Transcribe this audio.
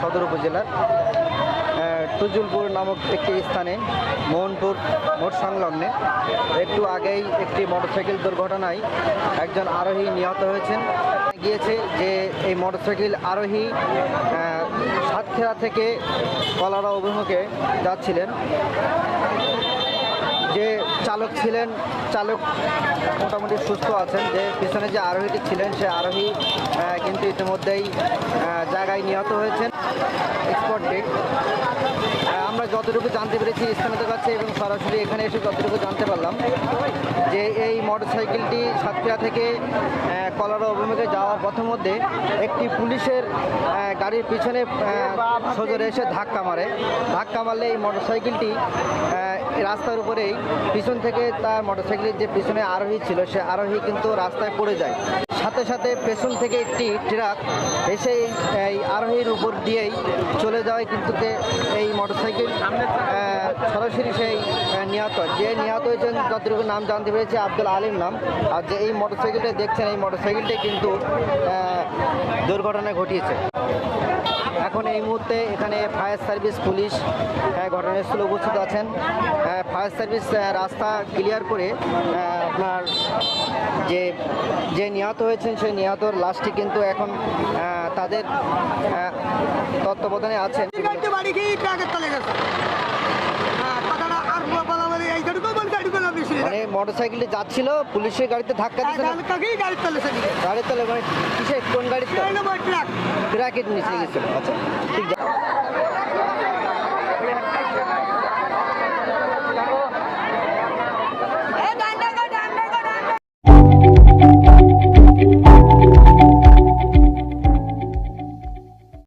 সদর উপজেলার টুজুলপুর নামক একটি স্থানে, মোহনপুর মোট সংলগ্নে। একটু আগেই একটি মোটরসাইকেল দুর্ঘটনায় একজন আরোহী নিহত হয়েছেন। গিয়েছে যে এই মোটরসাইকেল আরোহী সাতক্ষীরা থেকে কলারা অভিমুখে যাচ্ছিলেন। চালক ছিলেন, চালক মোটামুটি সুস্থ আছেন, যে পিছনে যে আরোহীটি ছিলেন, সে আরোহী কিন্তু ইতিমধ্যেই জায়গায় নিহত হয়েছেন। এক্সপোর্ট ডেট যতটুকু জানতে পেরেছি স্থানীয়দের কাছে এবং সরাসরি এখানে এসে যতটুকু জানতে পারলাম যে এই মোটরসাইকেলটি সাতক্ষীরা থেকে কলারা অভিমুখে যাওয়ার পথের মধ্যে একটি পুলিশের গাড়ির পিছনে সজোরে এসে ধাক্কা মারে। ধাক্কা মারলে এই মোটরসাইকেলটি আহ, রাস্তার উপরেই পিছন থেকে তার মোটরসাইকেলের যে পিছনে আরোহী ছিল সে আরোহী কিন্তু রাস্তায় পড়ে যায়। সাথে সাথে পেছন থেকে একটি ট্রাক এসে এই- আরোহীর উপর দিয়েই চলে যাওয়ায় কিন্তু এই মোটরসাইকেল আহ, সরাসরি সেই নিহত। যে নিহত হয়েছেন যতটুকু নাম জানতে পেরেছি, আব্দুল আলিম নাম। আর যে এই মোটরসাইকেলটা দেখছেন, এই মোটরসাইকেলটাই কিন্তু দুর্ঘটনা ঘটিয়েছে। এখন এই মুহূর্তে এখানে ফায়ার সার্ভিস পুলিশ ঘটনাস্থলে উপস্থিত আছেন। ফায়ার সার্ভিস রাস্তা ক্লিয়ার করে আপনার যে যে নিহত হয়েছেন, সেই নিহতর লাশটি কিন্তু এখন তাদের তত্ত্বাবধানে আছেন মানে মোটরসাইকেলে যাচ্ছিল পুলিশের গাড়িতে ধাক্কা দিয়েছিল। গাড়ি গাড়ির তলে গাড়ির তলে মানে কিসে কোন গাড়ির ট্রাক ট্রাকের নিচে গেছিল। আচ্ছা ঠিক আছে।